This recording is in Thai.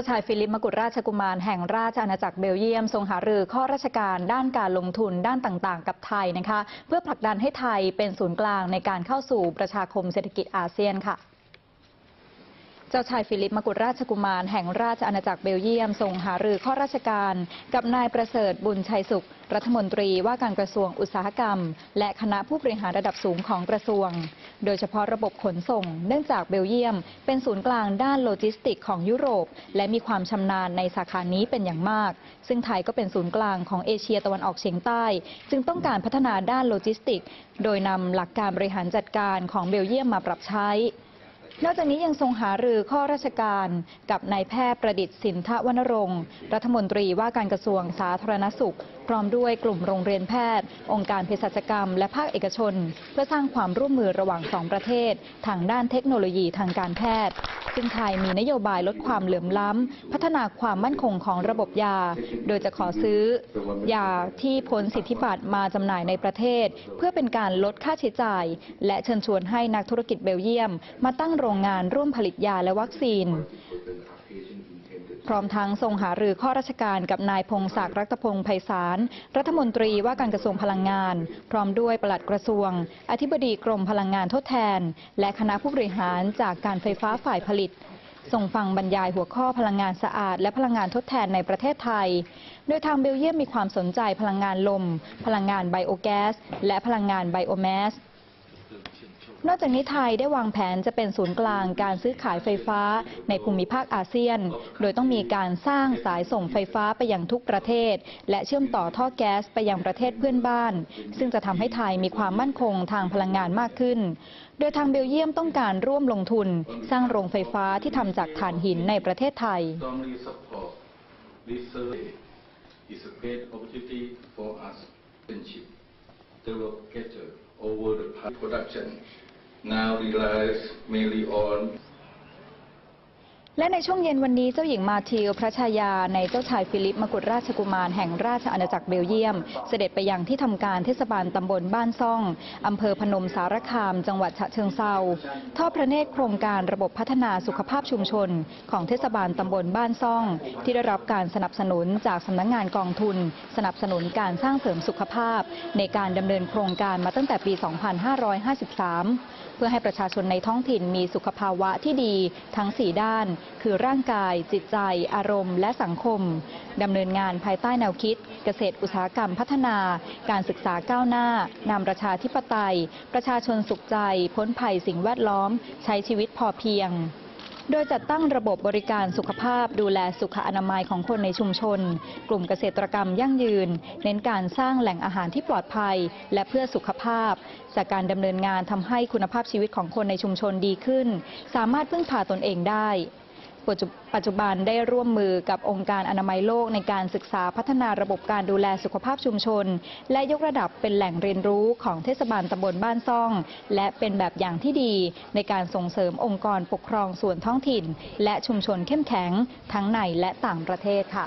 าชายฟิลิปมกุฎราชกุมารแห่งราชอาณาจักรเบลเยียม ทรงหารือข้อราชการด้านการลงทุนด้านต่างๆ กับไทยนะคะ เพื่อผลักดันให้ไทยเป็นศูนย์กลางในการเข้าสู่ประชาคมเศรษฐกิจอาเซียนค่ะ เจ้าชายฟิลิปมกุฎราชกุมาร แห่งราชอาณาจักรเบลเยียมทรงหารือข้อราชการ กับนายประเสริฐบุญชัยสุข รัฐมนตรีว่าการกระทรวงอุตสาหกรรม และคณะผู้บริหารระดับสูงของกระทรวง โดยเฉพาะระบบขนส่ง เนื่องจากเบลเยียม เป็นศูนย์กลางด้านโลจิสติกของยุโรป และมีความชำนาญในสาขานี้เป็นอย่างมาก ซึ่งไทยก็เป็นศูนย์กลางของเอเชียตะวันออกเฉียงใต้ จึงต้องการพัฒนาด้านโลจิสติก โดยนำหลักการบริหารจัดการของเบลเยียมมาปรับใช้ นอกจากนี้ยังทรงหารือข้อราชการกับนายแพทย์ประดิษฐ์สินทวนรงค์รัฐมนตรีว่าการกระทรวงสาธารณสุข ร้อมด้วยกลุ่มโรงเรียนแพทย์ องค์การเภสัชกรรม และภาคเอกชน เพื่อสร้างความร่วมมือระหว่างสองประเทศ ทางด้านเทคโนโลยีทางการแพทย์ ซึ่งไทยมีนโยบายลดความเหลื่อมล้ำ พัฒนาความมั่นคงของระบบยา โดยจะขอซื้อยาที่พ้นสิทธิบัตรมาจำหน่ายในประเทศ เพื่อเป็นการลดค่าใช้จ่าย และเชิญชวนให้นักธุรกิจเบลเยียม มาตั้งโรงงานร่วมผลิตยาและวัคซีน ร้อมทั้งทรงหารือข้อราชการกับนายพงศักดิ์รัตพงศ์ไพศาลรัฐมนตรีว่าการกระทรวงพลังงาน พร้อมด้วยปลัดกระทรวง อธิบดีกรมพลังงานทดแทน และคณะผู้บริหารจากการไฟฟ้าฝ่ายผลิตส่งฟังบรรยายหัวข้อพลังงานสะอาด และพลังงานทดแทนในประเทศไทย โดยทางเบลเยียมมีความสนใจพลังงานลม พลังงานไบโอแก๊ส และพลังงานไบโอแมส นอกจากนี้ไทยได้วางแผนจะเป็นศูนย์กลางการซื้อขายไฟฟ้าในภูมิภาคอาเซียน โดยต้องมีการสร้างสายส่งไฟฟ้าไปยังทุกประเทศ และเชื่อมต่อท่อแก๊สไปยังประเทศเพื่อนบ้าน ซึ่งจะทำให้ไทยมีความมั่นคงทางพลังงานมากขึ้น โดยทางเบลเยียมต้องการร่วมลงทุน สร้างโรงไฟฟ้าที่ทำจากถ่านหินในประเทศไทย is a great opportunity for us to develop better over the production. Now relies mainly on และในช่วงเย็นวันนี้เจ้าหญิงมาทิลพระชายา ในเจ้าชายฟิลิปมกุฎราชกุมารแห่งราชอาณาจักรเบลเยียม เสด็จไปยังที่ทำการเทศบาลตำบลบ้านซ่องอำเภอพนมสารคาม จังหวัดฉะเชิงเซาทอดพระเนตรโครงการระบบพัฒนาสุขภาพชุมชน ของเทศบาลตำบลบ้านซ่อง ที่ได้รับการสนับสนุนจากสำนักงานกองทุน สนับสนุนการสร้างเสริมสุขภาพ ในการดำเนินโครงการมาตั้งแต่ปี 2553 เพื่อให้ประชาชนในท้องถิ่นมีสุขภาวะที่ดีทั้ง 4 ด้านคือร่างกาย จิตใจ อารมณ์ และสังคมดำเนินงานภายใต้แนวคิด เกษตรอุตสาหกรรมพัฒนา การศึกษาก้าวหน้านำประชาธิปไตย ประชาชนสุขใจ พ้นภัยสิ่งแวดล้อม ใช้ชีวิตพอเพียงโดยจัดตั้งระบบบริการสุขภาพดูแลสุขอนามัยของคนในชุมชน กลุ่มเกษตรกรรมยั่งยืน เน้นการสร้างแหล่งอาหารที่ปลอดภัย และเพื่อสุขภาพ จากการดำเนินงานทำให้คุณภาพชีวิตของคนในชุมชนดีขึ้น สามารถพึ่งพาตนเองได้ ปัจจุบันได้ร่วมมือกับองค์การอนามัยโลกในการศึกษาพัฒนาระบบการดูแลสุขภาพชุมชน และยกระดับเป็นแหล่งเรียนรู้ของเทศบาลตำบลบ้านซ่อง และเป็นแบบอย่างที่ดี ในการส่งเสริมองค์กรปกครองส่วนท้องถิ่น และชุมชนเข้มแข็ง ทั้งในและต่างประเทศค่ะ